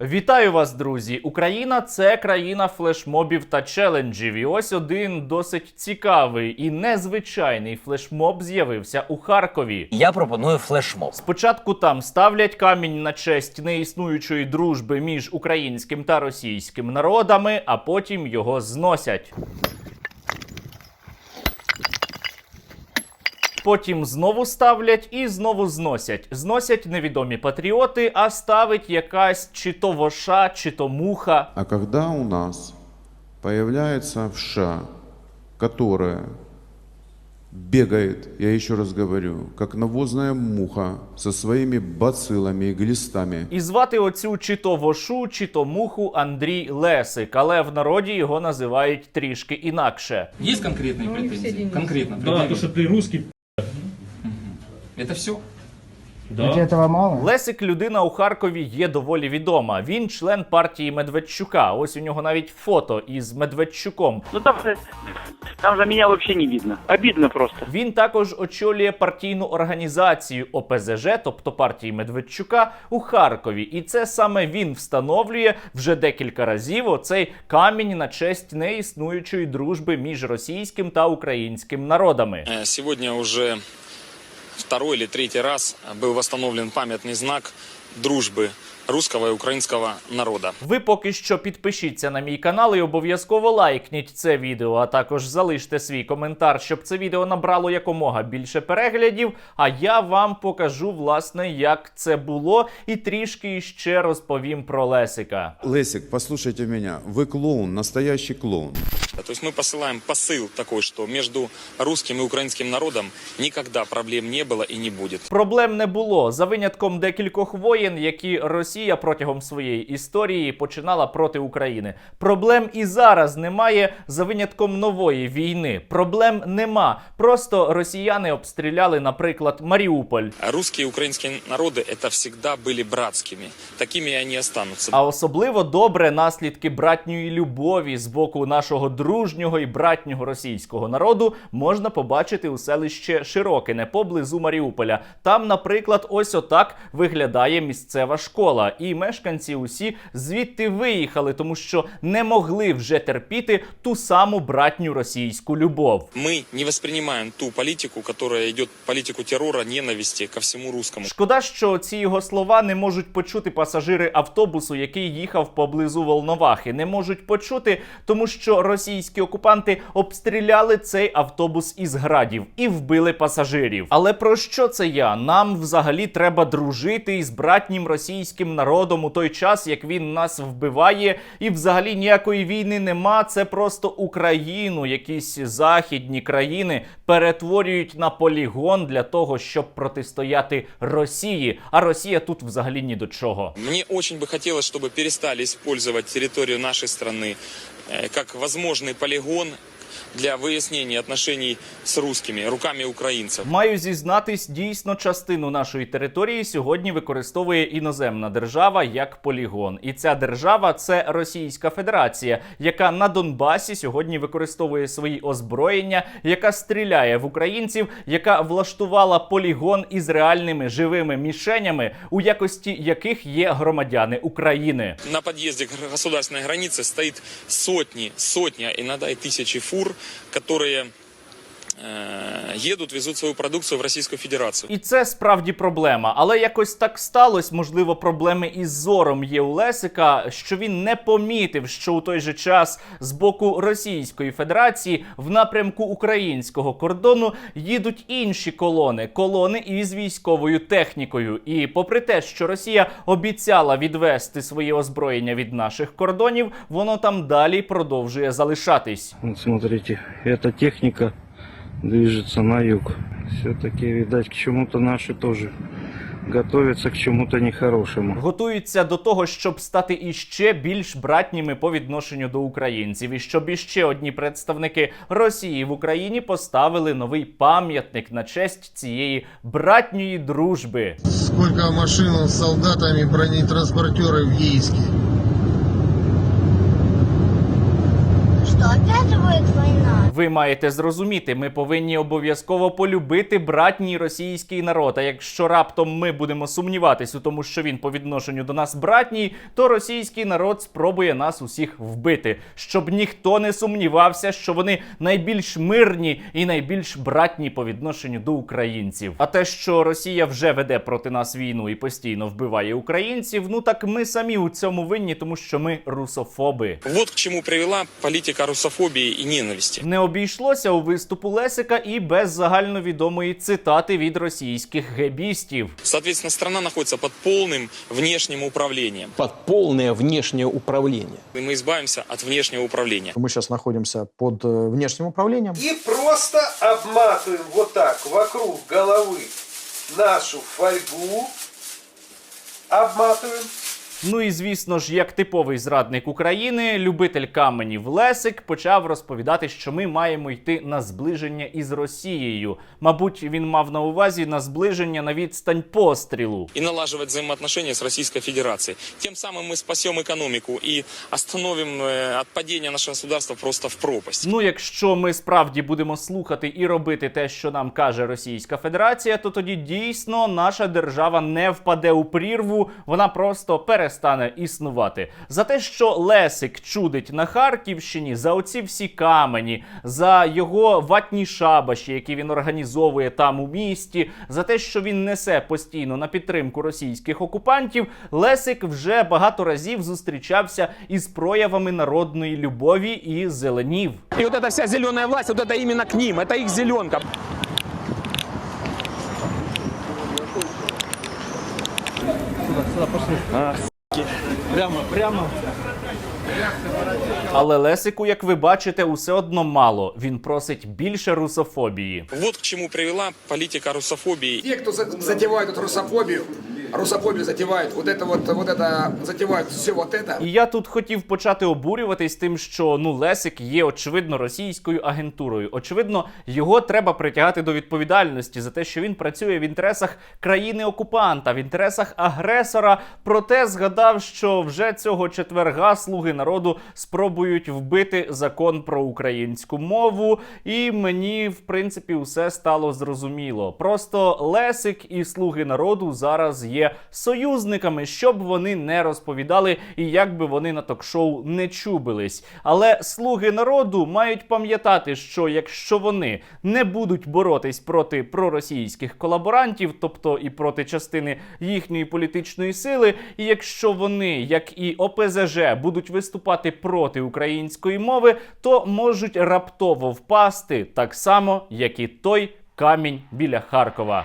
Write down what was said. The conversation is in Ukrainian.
Вітаю вас, друзі! Україна це країна флешмобів та челенджів. І ось один досить цікавий і незвичайний флешмоб з'явився у Харкові. Я пропоную флешмоб. Спочатку там ставлять камінь на честь неіснуючої дружби між українським та російським народами, а потім його зносять. Потім знову ставлять і знову зносять. Зносять невідомі патріоти, а ставить якась чи то воша, чи то муха. А когда у нас появляется вша, которая бегает, я еще раз говорю, как навозная муха со своими бациллами и глистами, І звати оцю чи то вошу, чи то муху Андрій Лесик, але в народі його називають трішки інакше. Есть конкретные претензии? Конкретно. Да, то, предъявить. что ты русский. Это все? Да. этого мало? Лесик людина у Харкові є доволі відома. Він член партії Медведчука. Ось у нього навіть фото із Медведчуком. Ну там же, там же меня вообще не видно. Обидно просто. Він також очолює партійну організацію ОПЗЖ, тобто партії Медведчука, у Харкові. І це саме він встановлює вже декілька разів оцей камінь на честь неіснуючої дружби між російським та українським народами. Э, Сегодня уже второй или третий раз был восстановлен памятный знак дружбы русского и украинского народа. Ви поки що підпишіться на мій канал і обов'язково лайкніть це відео, а також залиште свій коментар, щоб це відео набрало якомога більше переглядів. А я вам покажу, власне, як це було, і трішки ще розповім про Лесика. Лесик, послушайте меня, вы клоун, настоящий клоун. То есть мы посылаем посыл такой, что между русским и украинским народом никогда проблем не было и не будет. Проблем не було за винятком декількох воєн, які Росія протягом своєї історії починала проти України. Проблем і зараз немає за винятком нової війни. Проблем нема. Просто росіяни обстріляли, наприклад, Маріуполь. А Русские и украинские народы это всегда были братскими. Такими и они останутся. А особливо добре наслідки братньої любові з боку нашого дружнього і братнього російського народу можна побачити у селище Широкине поблизу Маріуполя. Там, наприклад, ось отак виглядає місцева школа, і мешканці усі звідти виїхали, тому що не могли вже терпіти ту саму братню російську любов. Мы не воспринимаем ту политику, которая идет политику террора, ненависти ко всему русскому. Шкода, що ці його слова не можуть почути пасажири автобусу, який їхав поблизу Волновахи. Не можуть почути, тому що російські окупанти обстріляли цей автобус із градів і вбили пасажирів. Але про що це я? Нам взагалі треба дружити із братнім російським народом у той час, як він нас вбиває, і взагалі ніякої війни нема. Це просто Україну, якісь західні країни перетворюють на полігон для того, щоб протистояти Росії. А Росія тут взагалі ні до чого. Мне очень бы хотелось, чтобы перестали использовать территорию нашей страны э, как возможный полигон для выяснения отношений с русскими руками украинцев. Маю зізнатись, дійсно частину нашої території сьогодні використовує іноземна держава як полігон. І ця держава це Російська Федерація, яка на Донбасі сьогодні використовує свої озброєння, яка стріляє в українців, яка влаштувала полігон із реальними живими мішенями, у якості яких є громадяни України. На подъезде к государственной границы стоит сотни, сотни, а иногда и которые э, едут, везут свою продукцию в Российскую Федерацию. І це справді проблема. Але якось так сталося, можливо, проблеми із зором є у Лесика, що він не помітив, що у той же час з боку Російської Федерації в напрямку українського кордону їдуть інші колони, колони із військовою технікою. І попри те, що Росія обіцяла відвести своє озброєння від наших кордонів, воно там далі продовжує залишатись. Смотрите, эта техника движется на юг. Все-таки, видать, к чему-то наши тоже готовятся к чему-то нехорошему. готуються до того, щоб стати іще більш братніми по відношенню до українців, і щоб іще одні представники Росії в Україні поставили новий пам'ятник на честь цієї братньої дружби. Сколько машин с солдатами, бронетранспортеры в Ейске. что, опять будет война? Ви маєте зрозуміти, ми повинні обов'язково полюбити братній російський народ. А якщо раптом ми будемо сумніватись у тому, що він по відношенню до нас братній, то російський народ спробує нас усіх вбити, щоб ніхто не сумнівався, що вони найбільш мирні і найбільш братні по відношенню до українців. А те, що Росія вже веде проти нас війну і постійно вбиває українців, ну так ми самі у цьому винні, тому що ми русофоби. Вот к чему привела политика русофобии и ненависти. Не обійшлося у виступу Лесика і без загальновідомої цитати від російських гебістів. Соответственно, страна находится под полным внешним управлением. под полное внешнее управление. И мы избавимся от внешнего управления. Мы сейчас находимся под э, внешним управлением. И просто обматываем вот так вокруг головы нашу фольгу. Обматываем. Ну і звісно ж, як типовий зрадник України, любитель каменів Лесик почав розповідати, що ми маємо йти на зближення із Росією. Мабуть, він мав на увазі на зближення на відстань пострілу. И налаживать взаимоотношения с Российской Федерацией. Тем самым мы спасем экономику и остановим э, отпадение нашего государства просто в пропасть. Ну, якщо ми справді будемо слухати і робити те, що нам каже Російська Федерація, то тоді дійсно наша держава не впаде у прірву, вона просто перестане існувати. За те, що Лесик чудить на Харківщині, за оці всі камені, за його ватні шабаші, які він організовує там у місті, за те, що він несе постійно на підтримку російських окупантів, Лесик вже багато разів зустрічався із проявами народної любові і зеленів. И вот эта вся зеленая власть, вот это именно к ним, это их зеленка. Але Лесику, як ви бачите, усе одно мало. Він просить більше русофобії. Вот к чему привела политика русофобии Те, кто за- затевают эту русофобию, русофобию затевают, вот это вот, вот это, затевают все вот это. І я тут хотів почати обурюватись тим, що ну Лесик є очевидно російською агентурою. Очевидно, його треба притягати до відповідальності за те, що він працює в інтересах країни-окупанта, в інтересах агресора. Проте згадав, що вже цього четверга слуги народу спробують вбити закон про українську мову. І мені, в принципі, усе стало зрозуміло. Просто Лесик і слуги народу зараз є союзниками, щоб вони не розповідали і як би вони на ток-шоу не чубились. Але слуги народу мають пам'ятати, що якщо вони не будуть боротись проти проросійських колаборантів, тобто і проти частини їхньої політичної сили, і якщо вони, як і ОПЗЖ, будуть виступати проти української мови, то можуть раптово впасти так само, як і той камінь біля Харкова.